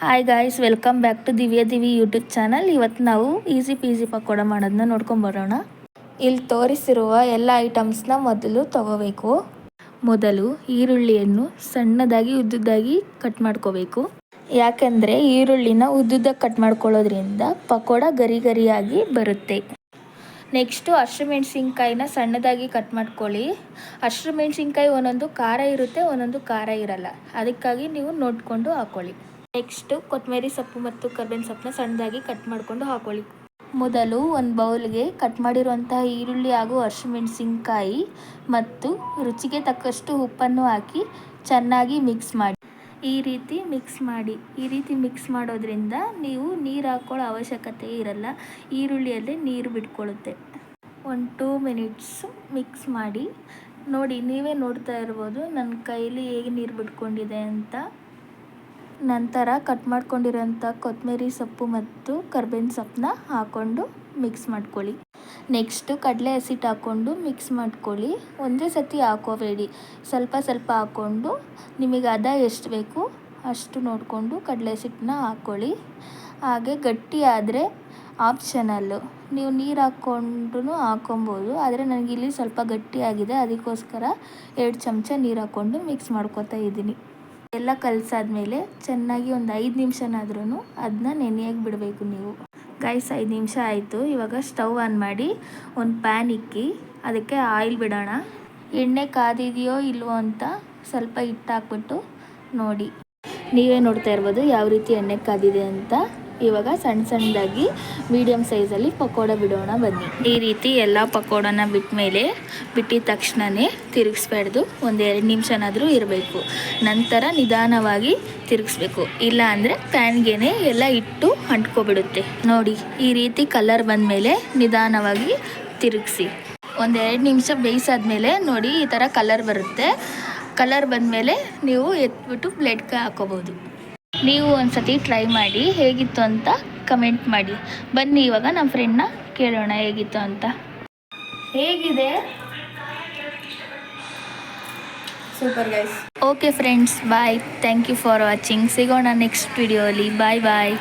Hi guys welcome back to Divya Divi YouTube channel ಇವತ್ತು ನಾವು easy peasy pakoda ಮಾಡೋದನ್ನ ನೋಡ್ಕೊಂಬರೋಣ ಇಲ್ಲಿ ತೋರಿಸಿರುವ ಎಲ್ಲ ಐಟಮ್ಸ್ನ ಮೊದಲು ತಗೋಬೇಕು. ಮೊದಲು ಈರುಳ್ಳಿಯನ್ನು ಸಣ್ಣದಾಗಿ, ಉದ್ದುದ್ದಾಗಿ ಕಟ್ ಮಾಡ್ಕೋಬೇಕು. ಯಾಕೆಂದರೆ ಈರುಳ್ಳಿನ ಉದ್ದುದ್ದಾಗಿ ಕಟ್ ಮಾಡ್ಕೊಳ್ಳೋದ್ರಿಂದ ಪಕೋಡ ಗರಿ ಗರಿಯಾಗಿ ಬರುತ್ತೆ. ನೆಕ್ಸ್ಟು ಹಸಿಮೆಣ್ಸಿನ್ಕಾಯಿನ ಸಣ್ಣದಾಗಿ ಕಟ್ ಮಾಡ್ಕೊಳ್ಳಿ. ಹಸಿಮೆಣ್ಸಿನ್ಕಾಯಿ ಒಂದೊಂದು ಖಾರ ಇರುತ್ತೆ, ಒಂದೊಂದು ಖಾರ ಇರಲ್ಲ. ಅದಕ್ಕಾಗಿ ನೀವು ನೋಡಿಕೊಂಡು ಹಾಕೊಳ್ಳಿ. ನೆಕ್ಸ್ಟು ಕೊತ್ತಂಬರಿ ಸೊಪ್ಪು ಮತ್ತು ಕರ್ಬೇವಿನ ಸೊಪ್ಪನ್ನ ಸಣ್ಣದಾಗಿ ಕಟ್ ಮಾಡಿಕೊಂಡು ಹಾಕೊಳ್ಳಿ. ಮೊದಲು ಒಂದು ಬೌಲ್ಗೆ ಕಟ್ ಮಾಡಿರುವಂತಹ ಈರುಳ್ಳಿ ಹಾಗೂ ಹಸಿಮೆಣಸಿನ್ಕಾಯಿ ಮತ್ತು ರುಚಿಗೆ ತಕ್ಕಷ್ಟು ಉಪ್ಪನ್ನು ಹಾಕಿ ಚೆನ್ನಾಗಿ ಮಿಕ್ಸ್ ಮಾಡಿ. ಈ ರೀತಿ ಮಿಕ್ಸ್ ಮಾಡಿ. ಈ ರೀತಿ ಮಿಕ್ಸ್ ಮಾಡೋದ್ರಿಂದ ನೀವು ನೀರು ಹಾಕ್ಕೊಳ್ಳೋ ಅವಶ್ಯಕತೆ ಇರಲ್ಲ. ಈರುಳ್ಳಿಯಲ್ಲೇ ನೀರು ಬಿಟ್ಕೊಳ್ಳುತ್ತೆ. ಒಂದು ಟೂ ಮಿನಿಟ್ಸ್ ಮಿಕ್ಸ್ ಮಾಡಿ. ನೋಡಿ ನೀವೇ ನೋಡ್ತಾ ಇರ್ಬೋದು ನನ್ನ ಕೈಲಿ ಹೇಗೆ ನೀರು ಬಿಟ್ಕೊಂಡಿದೆ ಅಂತ. ನಂತರ ಕಟ್ ಮಾಡ್ಕೊಂಡಿರೋಂಥ ಕೊತ್ತಂಬರಿ ಸೊಪ್ಪು ಮತ್ತು ಕರ್ಬೇವಿನ ಸೊಪ್ಪನ್ನ ಹಾಕ್ಕೊಂಡು ಮಿಕ್ಸ್ ಮಾಡ್ಕೊಳ್ಳಿ. ನೆಕ್ಸ್ಟು ಕಡಲೆ ಹಸಿಟ್ಟು ಹಾಕ್ಕೊಂಡು ಮಿಕ್ಸ್ ಮಾಡ್ಕೊಳ್ಳಿ. ಒಂದೇ ಸತಿ ಹಾಕೋಬೇಡಿ. ಸ್ವಲ್ಪ ಸ್ವಲ್ಪ ಹಾಕ್ಕೊಂಡು ನಿಮಗೆ ಅದ ಎಷ್ಟು ಬೇಕು ಅಷ್ಟು ನೋಡಿಕೊಂಡು ಕಡಲೆ ಹಸಿಟ್ಟನ್ನ ಹಾಕ್ಕೊಳ್ಳಿ ಹಾಗೆ ಗಟ್ಟಿ ಆದರೆ ಆಪ್ಷನಲ್ಲು ನೀವು ನೀರು ಹಾಕ್ಕೊಂಡು ಹಾಕ್ಕೊಬೋದು ಆದರೆ ನನಗಿಲ್ಲಿ ಸ್ವಲ್ಪ ಗಟ್ಟಿಯಾಗಿದೆ ಅದಕ್ಕೋಸ್ಕರ ಎರಡು ಚಮಚ ನೀರು ಹಾಕ್ಕೊಂಡು ಮಿಕ್ಸ್ ಮಾಡ್ಕೋತಾ ಇದ್ದೀನಿ. ಎಲ್ಲ ಕಲಸಾದ್ಮೇಲೆ ಚೆನ್ನಾಗಿ ಒಂದು ಐದು ನಿಮಿಷನಾದ್ರೂ ಅದನ್ನ ನೆನೆಯಾಗಿ ಬಿಡಬೇಕು ನೀವು. ಗೈಸ್ ಐದು ನಿಮಿಷ ಆಯಿತು. ಇವಾಗ ಸ್ಟವ್ ಆನ್ ಮಾಡಿ ಒಂದು ಪ್ಯಾನ್ ಇಕ್ಕಿ ಅದಕ್ಕೆ ಆಯಿಲ್ ಬಿಡೋಣ. ಎಣ್ಣೆ ಕಾದಿದೆಯೋ ಇಲ್ವೋ ಅಂತ ಸ್ವಲ್ಪ ಹಿಟ್ಟು ಹಾಕ್ಬಿಟ್ಟು ನೋಡಿ. ನೀವೇ ನೋಡ್ತಾ ಇರ್ಬೋದು ಯಾವ ರೀತಿ ಎಣ್ಣೆ ಕಾದಿದೆ ಅಂತ. ಇವಾಗ ಸಣ್ಣ ಸಣ್ಣದಾಗಿ ಮೀಡಿಯಮ್ ಸೈಜಲ್ಲಿ ಪಕೋಡ ಬಿಡೋಣ ಬನ್ನಿ. ಈ ರೀತಿ ಎಲ್ಲ ಪಕೋಡನ ಬಿಟ್ಟ ಮೇಲೆ ಬಿಟ್ಟಿದ ತಕ್ಷಣವೇ ತಿರುಗಿಸ್ಬಾರ್ದು. ಒಂದು ಎರಡು ನಿಮಿಷನಾದರೂ ಇರಬೇಕು. ನಂತರ ನಿಧಾನವಾಗಿ ತಿರುಗಿಸ್ಬೇಕು. ಇಲ್ಲ ಅಂದರೆ ಪ್ಯಾನ್ಗೆ ಎಲ್ಲ ಇಟ್ಟು ಅಂಟ್ಕೊಬಿಡುತ್ತೆ. ನೋಡಿ, ಈ ರೀತಿ ಕಲರ್ ಬಂದಮೇಲೆ ನಿಧಾನವಾಗಿ ತಿರುಗಿಸಿ. ಒಂದು ಎರಡು ನಿಮಿಷ ಬೇಯಿಸಾದ್ಮೇಲೆ ನೋಡಿ ಈ ಥರ ಕಲರ್ ಬರುತ್ತೆ. ಕಲರ್ ಬಂದಮೇಲೆ ನೀವು ಎತ್ಬಿಟ್ಟು ಪ್ಲೇಟ್ಗೆ ಹಾಕೋಬೋದು ನೀವು ಒಂದ್ಸತಿ ಟ್ರೈ ಮಾಡಿ ಹೇಗಿತ್ತು ಅಂತ ಕಮೆಂಟ್ ಮಾಡಿ. ಬನ್ನಿ ಇವಾಗ ನಮ್ಮ ಫ್ರೆಂಡ್ನ ಕೇಳೋಣ ಹೇಗಿತ್ತು ಅಂತ. ಹೇಗಿದೆ? Super guys okay friends bye thank you for watching ಸಿಗೋಣ ನೆಕ್ಸ್ಟ್ ವಿಡಿಯೋಲಿ ಬಾಯ್ ಬಾಯ್